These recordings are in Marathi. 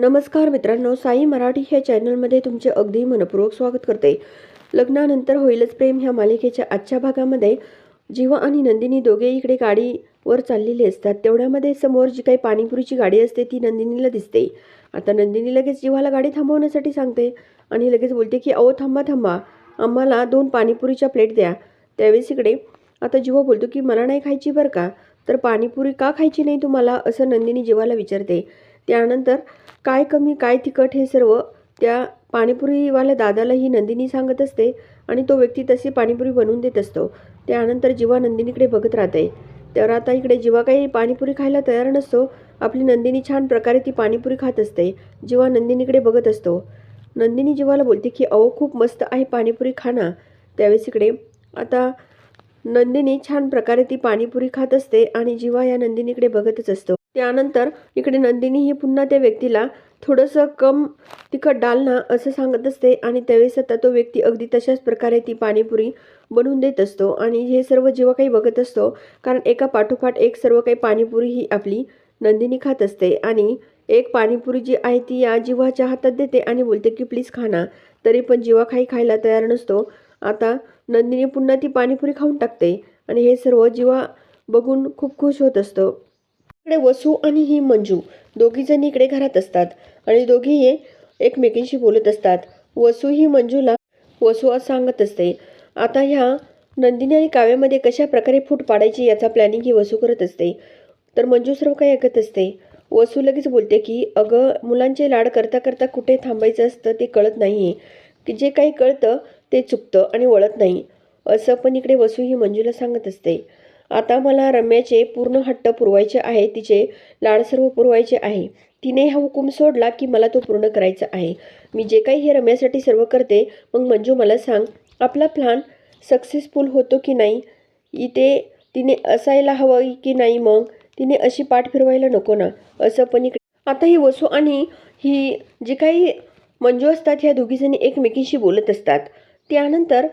नमस्कार मित्रांनो साई मराठी ह्या चॅनलमध्ये तुमचे अगदी मनपूर्वक स्वागत करते. लग्नानंतर होईलच प्रेम ह्या मालिकेच्या आजच्या भागामध्ये. जीवा आणि नंदिनी दोघे इकडे गाडीवर चाललेले असतात. तेवढ्यामध्ये समोर जी काही पाणीपुरीची गाडी असते ती नंदिनीला दिसते. आता नंदिनी लगेच जीवाला गाडी थांबवण्यासाठी सांगते आणि लगेच बोलते की अहो थांबा थांबा. आम्हाला दोन पाणीपुरीच्या प्लेट द्या. त्यावेळेस इकडे आता जीवा बोलतो की मला नाही खायची बरं का? तर पाणीपुरी का खायची नाही तुम्हाला? असं नंदिनी जीवाला विचारते. त्यानंतर काय कमी काय तिखट हे सर्व त्या पाणीपुरीवाल्या दादाला ही नंदिनी सांगत असते आणि तो व्यक्ती तशी पाणीपुरी बनवून देत असतो. त्यानंतर जीवा नंदिनीकडे बघत राहते. तर आता इकडे जीवा काही पाणीपुरी खायला तयार नसतो. आपली नंदिनी छान प्रकारे ती पाणीपुरी खात असते. जीवा नंदिनीकडे बघत असतो. नंदिनी जीवाला बोलते की अहो खूप मस्त आहे पाणीपुरी खाना. त्यावेळेस इकडे आता नंदिनी छान प्रकारे ती पाणीपुरी खात असते आणि जीवा या नंदिनीकडे बघतच असतो. त्यानंतर इकडे नंदिनी ही पुन्हा त्या व्यक्तीला थोडंसं कम तिखट डाल ना असं सांगत असते आणि त्यावेळेस आता तो व्यक्ती अगदी तशाच प्रकारे ती पाणीपुरी बनवून देत असतो आणि हे सर्व जेव्हा काही बघत असतो कारण एका पाठोपाठ एक सर्व काही पाणीपुरी ही आपली नंदिनी खात असते आणि एक पाणीपुरी जी आहे ती या जिवाच्या हातात देते आणि बोलते की प्लीज खाना तरी पण जिवा काही खायला तयार नसतो. आता नंदिनी पुन्हा ती पाणीपुरी खाऊन टाकते आणि हे सर्व जिवा बघून खूप खुश होत असतो. इकडे वसू आणि ही मंजू. दोघीजणी इकडे घरात असतात आणि दोघीही एकमेकींशी बोलत असतात. वसू ही मंजूला वसू आज सांगत असते. आता ह्या नंदिनी आणि काव्यामध्ये कशा प्रकारे फूट पाडायची याचा प्लॅनिंग ही वसू करत असते. तर मंजू सर्व काही ऐकत असते. वसू लगेच बोलते की अगं मुलांचे लाड करता करता कुठे थांबायचं असतं ते कळत नाही आहे की जे काही कळतं ते चुकतं आणि वळत नाही. असं पण इकडे वसू ही मंजूला सांगत असते. आता मला रम्याचे पूर्ण हट्ट पुरवायचे आहे तिचे लाड सर्व पुरवायचे आहे. तिने हा हुकूम सोडला की मला तो पूर्ण करायचा आहे. मी जे काही हे रम्यासाठी सर्व करते मग मंजू मला सांग आपला प्लान सक्सेसफुल होतो की नाही? इथे तिने असायला हवं की नाही मग? तिने अशी पाठ फिरवायला नको ना. असं पण इकडे. आता ही वसू आणि ही जी काही मंजू असतात ह्या दोघीजणी एकमेकींशी बोलत असतात. त्यानंतर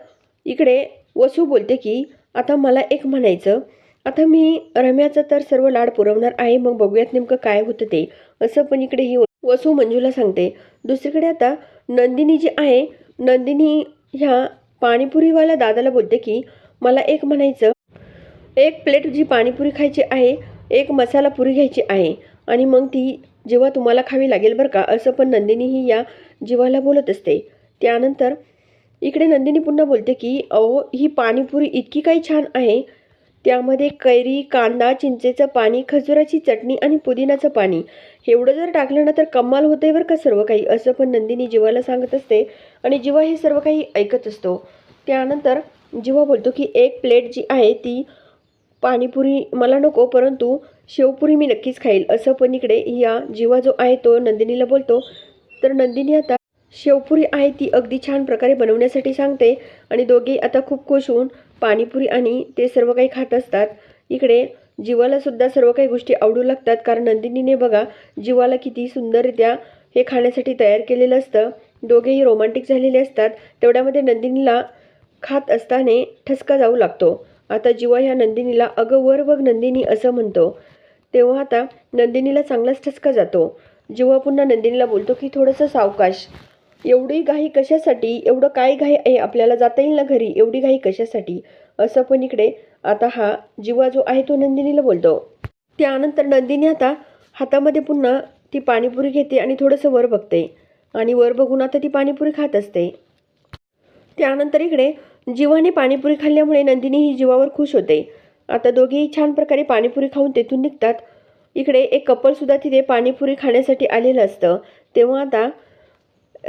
इकडे वसू बोलते की आता मला एक म्हणायचं आता मी रम्याचं तर सर्व लाड पुरवणार आहे मग बघूयात नेमकं काय होतं ते. असं पण इकडे ही वसू मंजूला सांगते. दुसरीकडे आता नंदिनी जी आहे नंदिनी ह्या पाणीपुरीवाल्या दादाला बोलते की मला एक म्हणायचं एक प्लेट जी पाणीपुरी खायची आहे एक मसाला पुरी घ्यायची आहे आणि मग ती जेव्हा तुम्हाला खावी लागेल बरं का असं पण नंदिनी ही या जीवाला बोलत असते. त्यानंतर इकडे नंदिनी पुन्हा बोलते की अहो ही पाणीपुरी इतकी काही छान आहे. त्यामध्ये कैरी कांदा चिंचेचं पाणी खजुराची चटणी आणि पुदिनाचं पाणी. एवढं जर टाकलं ना तर कमाल होते बरं का सर्व काही असं पण नंदिनी जीवाला सांगत असते आणि जीवा हे सर्व काही ऐकत असतो. त्यानंतर जीवा बोलतो की एक प्लेट जी आहे ती पाणीपुरी मला नको परंतु शेवपुरी मी नक्कीच खाईल. असं पण इकडे या जीवा जो आहे तो नंदिनीला बोलतो. तर नंदिनी आता शेवपुरी आहे ती अगदी छान प्रकारे बनवण्यासाठी सांगते. आणि दोघे आता खूप खुश होऊन पाणीपुरी आणि ते सर्व काही खात असतात. इकडे जीवालासुद्धा सर्व काही गोष्टी आवडू लागतात. कारण नंदिनीने बघा जीवाला किती सुंदररित्या हे खाण्यासाठी तयार केलेलं असतं. दोघेही रोमांटिक झालेले असतात. तेवढ्यामध्ये नंदिनीला खात असताना ठसका जाऊ लागतो. आता जीवा ह्या नंदिनीला अगं वर बघ नंदिनी असं म्हणतो. तेव्हा आता नंदिनीला चांगलाच ठसका जातो. जीवा पुन्हा नंदिनीला बोलतो की थोडंसं सावकाश. एवढी घाई कशासाठी? एवढं काय घाई आहे आपल्याला जाता येईल ना घरी? एवढी घाई कशासाठी? असं पण इकडे. आता हा जीवा जो आहे तो नंदिनीला बोलतो. त्यानंतर नंदिनी आता हातामध्ये पुन्हा ती पाणीपुरी घेते आणि थोडंसं वर बघते. आणि वर बघून आता ती पाणीपुरी खात असते. त्यानंतर इकडे जीवाने पाणीपुरी खाल्ल्यामुळे नंदिनी ही जीवावर खुश होते. आता दोघेही छान प्रकारे पाणीपुरी खाऊन तेथून निघतात. इकडे एक कपलसुद्धा तिथे पाणीपुरी खाण्यासाठी आलेलं असतं. तेव्हा आता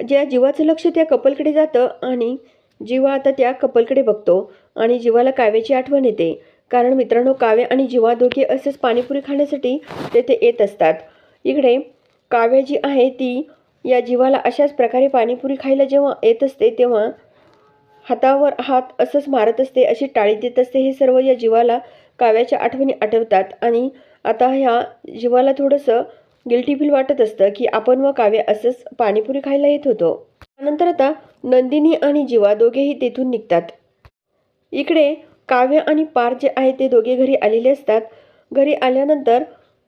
ज्या जीवाचं लक्ष त्या कपलकडे जातं आणि जीवा आता त्या कपलकडे बघतो आणि जीवाला काव्याची आठवण येते. कारण मित्रांनो काव्य आणि जीवा दोघे असेच पाणीपुरी खाण्यासाठी तेथे येत असतात. इकडे काव्य जी आहे ती या जीवाला अशाच प्रकारे पाणीपुरी खायला जेव्हा येत असते तेव्हा हातावर हात असंच मारत असते अशी टाळी देत असते. हे सर्व या जीवाला काव्याच्या आठवणी आठवतात. आणि आता ह्या जीवाला थोडंसं गिल्टी फील वाटत असतं की आपण व काव्य असंच पाणीपुरी खायला येत होतो. त्यानंतर आता नंदिनी आणि जीवा दोघेही तेथून निघतात. इकडे काव्य आणि पार जे आहे ते दोघे घरी आलेले असतात. घरी आल्यानंतर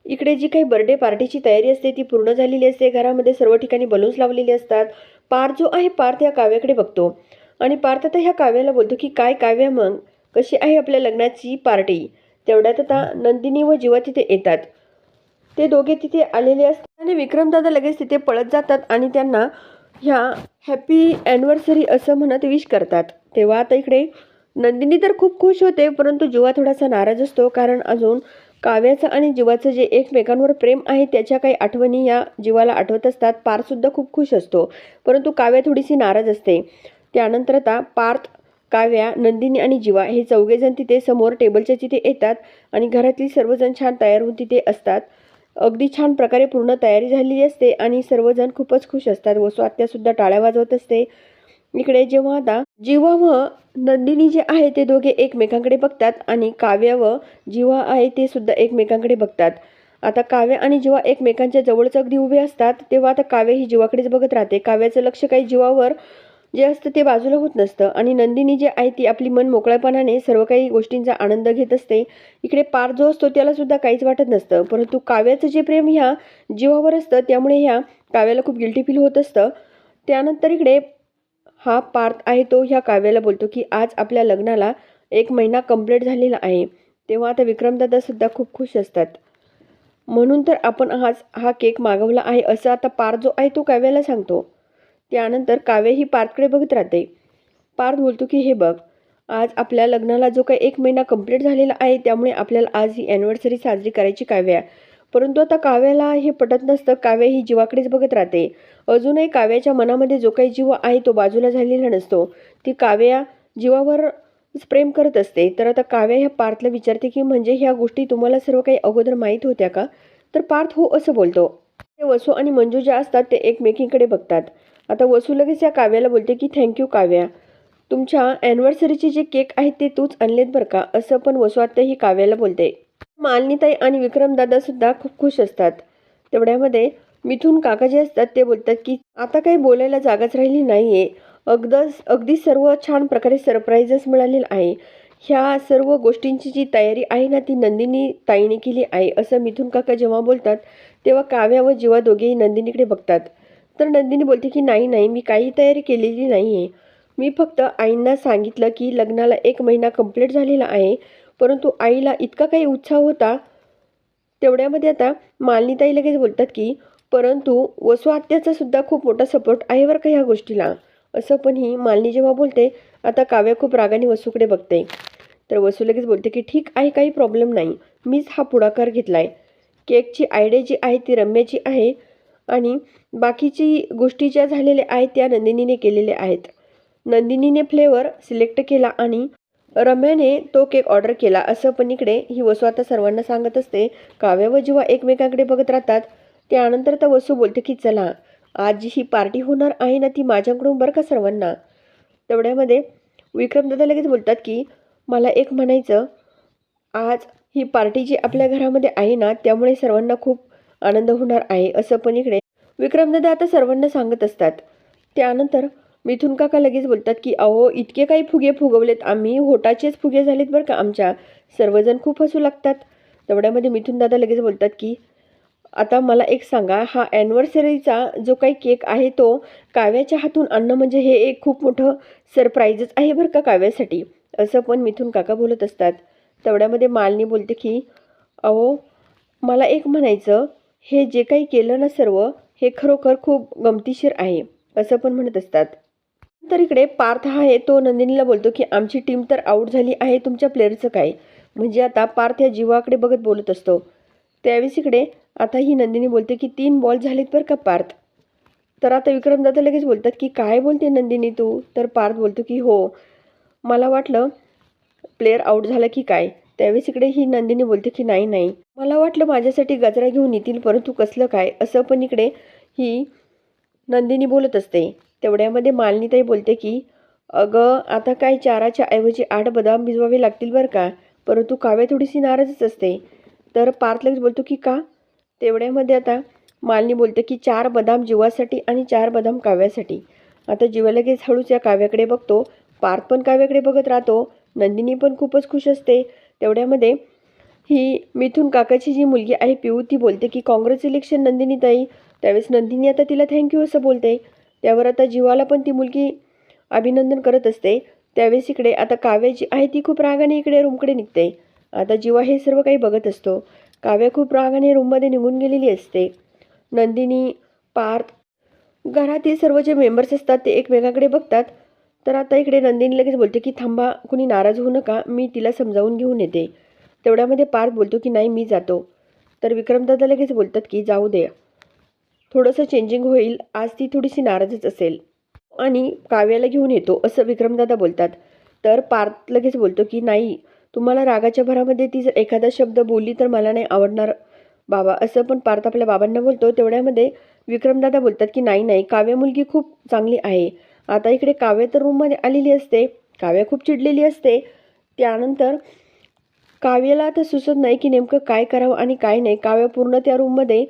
इकडे जी काही बर्थडे पार्टीची तयारी असते ती पूर्ण झालेली असते. घरामध्ये सर्व ठिकाणी बलून्स लावलेले असतात. पार जो आहे पार्थ या काव्याकडे बघतो. आणि पार्थ आता ह्या काव्याला बोलतो की काय काव्य मग? कशी आहे आपल्या लग्नाची पार्टी तेवढ्यात आता नंदिनी व जीवा तिथे येतात. ते दोघे तिथे आलेले असतात आणि विक्रमदादा लगेच तिथे पळत जातात आणि त्यांना ह्या हॅपी ॲनिव्हर्सरी असं म्हणत विश करतात. तेव्हा आता इकडे नंदिनी तर खूप खुश होते परंतु जीवा थोडासा नाराज असतो कारण अजून काव्याचं आणि जीवाचं जे एकमेकांवर प्रेम आहे त्याच्या काही आठवणी या जीवाला आठवत असतात. पार्थसुद्धा खूप खुश असतो परंतु काव्या थोडीशी नाराज असते. त्यानंतर आता पार्थ काव्या नंदिनी आणि जीवा हे चौघेजण तिथे समोर टेबलच्या तिथे येतात आणि घरातील सर्वजण छान तयार होऊन तिथे असतात. अगदी छान प्रकारे पूर्ण तयारी झालेली असते आणि सर्वजण खूपच खुश असतात. वसू आत्यासुद्धा टाळ्या वाजवत असते. इकडे जेव्हा आता जीवा व नंदिनी जे आहे ते दोघे एकमेकांकडे बघतात आणि काव्य व जीवा आहे ते सुद्धा एकमेकांकडे बघतात. आता काव्य आणि जीवा एकमेकांच्या जवळच अगदी उभे असतात तेव्हा आता काव्य ही जीवाकडेच बघत राहते. काव्याचं लक्ष काही जीवावर जे असतं ते बाजूला होत नसतं. आणि नंदिनी जे आहे ती आपली मन मोकळ्यापणाने सर्व काही गोष्टींचा आनंद घेत असते. इकडे पार जो असतो त्यालासुद्धा काहीच वाटत नसतं. परंतु काव्याचं जे प्रेम ह्या जीवावर असतं त्यामुळे ह्या काव्याला खूप गिल्टी फील होत असतं. त्यानंतर इकडे हा पार्थ आहे तो ह्या काव्याला बोलतो की आज आपल्या लग्नाला एक महिना कंप्लीट झालेला आहे. तेव्हा आता विक्रमदादासुद्धा खूप खुश असतात. म्हणून तर आपण आज हा केक मागवला आहे असं आता पार जो आहे तो काव्याला सांगतो. त्यानंतर काव्य ही पार्थकडे बघत राहते. पार्थ बोलतो की हे बघ आज आपल्या लग्नाला जो काही एक महिना कंप्लीट झालेला आहे त्यामुळे आपल्याला आज ही ॲनिव्हर्सरी साजरी करायची काव्य आहे. परंतु आता काव्याला हे पटत नसतं काव्य ही जीवाकडेच बघत राहते. अजूनही काव्याच्या मनामध्ये जो काही जीव आहे तो बाजूला झालेला नसतो. ती काव्या जीवावर प्रेम करत असते. तर आता काव्या ह्या पार्थला विचारते की म्हणजे ह्या गोष्टी तुम्हाला सर्व काही अगोदर माहीत होत्या का? तर पार्थ हो असं बोलतो. ते वसू आणि मंजू ज्या असतात ते एकमेकींकडे बघतात. आता वसू लगेच या काव्याला बोलते की थँक्यू काव्या. तुमच्या ॲनिव्हर्सरीचे जे केक आहेत ते तूच आणलेत बरं का? असं पण वसू ही काव्याला बोलते. मालिनीताई आणि विक्रमदादासुद्धा खूप खुश असतात. तेवढ्यामध्ये मिथून काका जे असतात ते बोलतात की आता काही बोलायला जागाच राहिली नाही आहे अगदच अगदी सर्व छान प्रकारे सरप्राईजेस मिळालेलं आहे. ह्या सर्व गोष्टींची जी तयारी आहे ना ती नंदिनी ताईने केली आहे असं मिथून काका जेव्हा बोलतात तेव्हा काव्या व जीवा दोघेही नंदिनीकडे बघतात. तर नंदिनी बोलते की नाही नाही मी काही तयारी केलेली नाही आहे मी फक्त आईंना सांगितलं की लग्नाला एक महिना कंप्लीट झालेला आहे. परंतु आईला इतका काही उत्साह होता तेवढ्यामध्ये आता मालिनीताई लगेच बोलतात की परंतु वसू सुद्धा खूप मोठा सपोर्ट आहे बरं का ह्या गोष्टीला. असं पण ही मालिनी जेव्हा बोलते आता काव्या खूप रागाने वसूकडे बघते. तर वसू लगेच बोलते की ठीक आहे काही प्रॉब्लेम नाही. मीच हा पुढाकार घेतला आहे केकची आयडिया जी आहे ती रम्याची आहे. आणि बाकीची गोष्टी ज्या झालेल्या आहेत त्या नंदिनीने केलेल्या आहेत. नंदिनीने फ्लेवर सिलेक्ट केला आणि रम्याने तो केक ऑर्डर केला. असं पण इकडे ही वसू आता सर्वांना सांगत असते. काव्य व जेव्हा एकमेकांकडे बघत राहतात. त्यानंतर तर वसू बोलते की चला आज ही पार्टी होणार आहे ना ती माझ्याकडून बरं का सर्वांना? तेवढ्यामध्ये विक्रमदादा लगेच बोलतात की मला एक म्हणायचं आज ही पार्टी जी आपल्या घरामध्ये आहे ना त्यामुळे सर्वांना खूप आनंद होणार आहे असं पण इकडे विक्रमदादा आता सर्वांना सांगत असतात. त्यानंतर मिथून काका लगेच बोलतात की अहो इतके काही फुगे फुगवलेत. आम्ही होटाचेच फुगे झालेत बरं का आमच्या. सर्वजण खूप हसू लागतात. तेवढ्यामध्ये मिथून दादा लगेच बोलतात की आता मला एक सांगा. हा ॲनिव्हर्सरीचा जो काही केक आहे तो काव्याच्या हातून आणणं म्हणजे हे एक खूप मोठं सरप्राईजच आहे बरं का काव्यासाठी. असं पण मिथून काका बोलत असतात. तेवढ्यामध्ये मालिनी बोलते की अहो मला एक म्हणायचं. हे जे काही केलं ना सर्व हे खरोखर खूप गमतीशीर आहे असं पण म्हणत असतात. तर इकडे पार्थ हा आहे तो नंदिनीला बोलतो की आमची टीम तर आऊट झाली आहे तुमच्या प्लेअरचं काय? म्हणजे आता पार्थ या जीवाकडे बघत बोलत असतो. त्यावेळेस इकडे आता ही नंदिनी बोलते की तीन बॉल झालेत बरं का पार्थ? तर आता विक्रमदादा लगेच बोलतात की काय बोलते नंदिनी तू? तर पार्थ बोलतो की हो मला वाटलं प्लेअर आऊट झाला की काय? त्यावेळेस इकडे ही नंदिनी बोलते की नाही नाही. मला वाटलं माझ्यासाठी गजरा घेऊन येतील परंतु कसलं काय? असं पण इकडे ही नंदिनी बोलत असते. तेवढ्यामध्ये मालिनीताई बोलते की अगं आता काय चाराच्या ऐवजी आठ बदाम भिजवावे लागतील बरं का? परंतु काव्या थोडीशी नाराजच असते. तर पार्थ लगेच बोलतो की का? तेवढ्यामध्ये आता मालिनी बोलते की चार बदाम जीवासाठी आणि चार बदाम काव्यासाठी. आता जीवा लगेच हळूच या काव्याकडे बघतो. पार्थ पण काव्याकडे बघत राहतो. नंदिनी पण खूपच खुश असते. तेवढ्यामध्ये ही मिथून काकाची जी मुलगी आहे पिऊ ती बोलते की कॉंग्रॅच्युलेशन नंदिनी ताई त्यावेळेस नंदिनी आता तिला थँक्यू असं बोलते. त्यावर आता जीवाला पण ती मुलगी अभिनंदन करत असते. त्यावेळेस इकडे आता काव्या जी आहे ती खूप रागाने इकडे रूमकडे निघते. आता जीवा हे सर्व काही बघत असतो. काव्या खूप रागाने रूममध्ये निघून गेलेली असते. नंदिनी पार्थ घरातील सर्व जे मेंबर्स असतात ते एकमेकाकडे बघतात. तर आता इकडे नंदिनी लगेच बोलते की थांबा कुणी नाराज होऊ नका मी तिला समजावून घेऊन येते. तेवढ्यामध्ये पार्थ बोलतो की नाही मी जातो. तर विक्रमदादा लगेच बोलतात की जाऊ दे. थोडंसं चेंजिंग होईल आज ती थोडीशी नाराजच असेल आणि काव्याला घेऊन येतो असं विक्रमदादा बोलतात. तर पार्थ लगेच बोलतो की नाही तुम्हाला रागाच्या भरामध्ये ती जर एखादा शब्द बोलली तर मला नाही आवडणार बाबा असं पण पार्थ आपल्या बाबांना बोलतो. तेवढ्यामध्ये विक्रमदादा बोलतात की नाही नाही काव्य मुलगी खूप चांगली आहे. आता इकडे काव्य तर रूममध्ये आलेली असते. काव्या खूप चिडलेली असते. त्यानंतर काव्याला आता सुचत नाही की नेमकं काय करावं आणि काय नाही. काव्य पूर्ण त्या रूममध्ये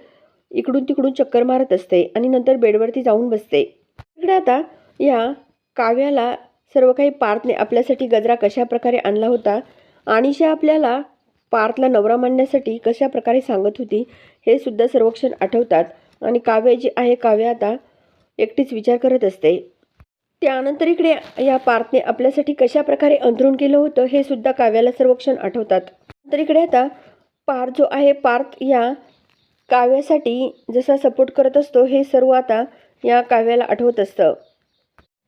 इकडून तिकडून चक्कर मारत असते आणि नंतर बेडवरती जाऊन बसते. इकडे आता या काव्याला सर्व काही पार्थने आपल्यासाठी गजरा कशा प्रकारे आणला होता आणिशा आपल्याला पार्थला नवरा मांडण्यासाठी कशा प्रकारे सांगत होती हे सुद्धा सर्वक्षण आठवतात. आणि काव्य जी आहे काव्य आता एकटीच विचार करत असते. त्यानंतर इकडे या पार्थने आपल्यासाठी कशा प्रकारे अंतरून केलं होतं हे सुद्धा काव्याला सर्व क्षण आठवतात. तर इकडे आता पार्थ जो आहे पार्थ या काव्यासाठी जसा सपोर्ट करत असतो हे सर्व आता या काव्याला आठवत असतं.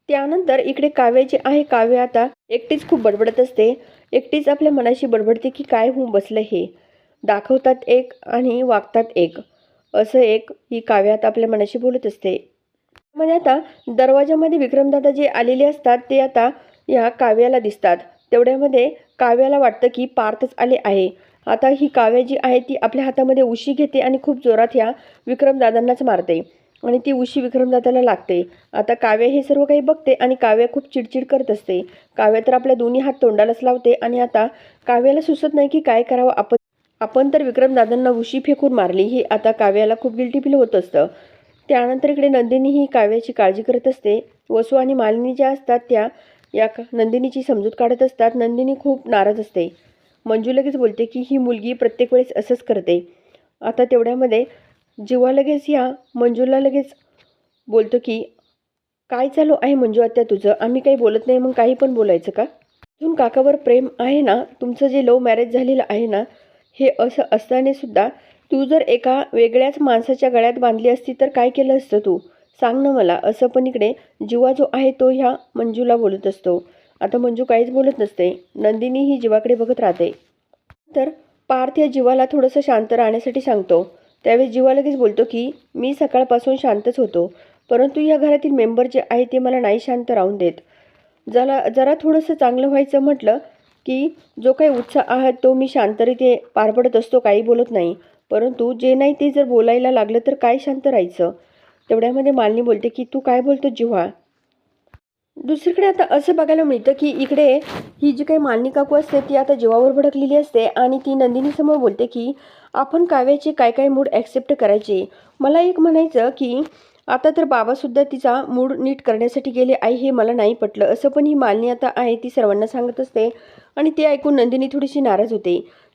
त्यानंतर इकडे काव्य जे आहे काव्य आता एकटीच खूप बडबडत असते. एकटीच आपल्या मनाशी बडबडते की काय होऊन बसलं हे. दाखवतात एक आणि वागतात एक. असं एक ही काव्य आता आपल्या मनाशी बोलत असते. म्हणजे आता दरवाजामध्ये विक्रमदादा जे आलेले असतात ते आता या काव्याला दिसतात. तेवढ्यामध्ये काव्याला वाटतं की पार्थच आले आहे. आता ही काव्य जी आहे ती आपल्या हातामध्ये उशी घेते आणि खूप जोरात ह्या विक्रमदादांनाच मारते. आणि ती उशी विक्रमदादाला लागते. आता काव्य हे सर्व काही बघते आणि काव्य खूप चिडचिड करत असते. काव्य तर आपल्या दोन्ही हात तोंडालाच लावते आणि आता काव्याला सुचत नाही की काय करावं आपण आपण तर विक्रमदादांना उशी फेकून मारली. ही आता काव्याला खूप गिल्टी फील होत असतं. त्यानंतर इकडे नंदिनी ही काव्याची काळजी करत असते. वसू आणि मालिनी ज्या असतात त्या या नंदिनीची समजूत काढत असतात. नंदिनी खूप नाराज असते. मंजू लगेच बोलते की ही मुलगी प्रत्येक वेळेस असंच करते. आता तेवढ्यामध्ये जीवा लगेच या मंजूला लगेच बोलतो की काय चालू आहे मंजू आत्या तुझं? आम्ही काही बोलत नाही मग काही पण बोलायचं का? अजून काकावर प्रेम आहे ना तुमचं जे लव्ह मॅरेज झालेलं आहे ना हे असं असताना सुद्धा तू जर एका वेगळ्याच माणसाच्या गळ्यात बांधली असती तर काय केलं असतं तू? सांग ना मला. असं पण इकडे जीवा जो आहे तो ह्या मंजूला बोलत असतो. आता मंजू काहीच बोलत नसते. नंदिनी ही जीवाकडे बघत राहते. तर पार्थ या जीवाला थोडंसं शांत राहण्यासाठी सांगतो. त्यावेळी जीवा लगेच बोलतो की मी सकाळपासून शांतच होतो. परंतु या घरातील मेंबर जे आहे ते मला नाही शांत राहून देत. जरा जरा थोडंसं चांगलं व्हायचं म्हटलं की जो काही उत्साह आहे तो मी शांतरिते पार पडत असतो काही बोलत नाही. परंतु जे नाही ते जर बोलायला लागलं तर काय शांत राहायचं? तेवढ्यामध्ये मालिनी बोलते की तू काय बोलतो जिव्हा दुसरीकडे आता असं बघायला मिळतं की इकडे ही जी काही मालनी काकू असते ती आता जीवावर भडकलेली असते आणि ती नंदिनीसमोर बोलते की आपण काव्याचे काय काय मूड ॲक्सेप्ट करायचे? मला एक म्हणायचं की आता तर बाबासुद्धा तिचा मूड नीट करण्यासाठी गेले आई हे मला नाही पटलं. असं पण ही मालिनी आता आहे ती सर्वांना सांगत असते आणि ते ऐकून नंदिनी थोडीशी नाराज होते.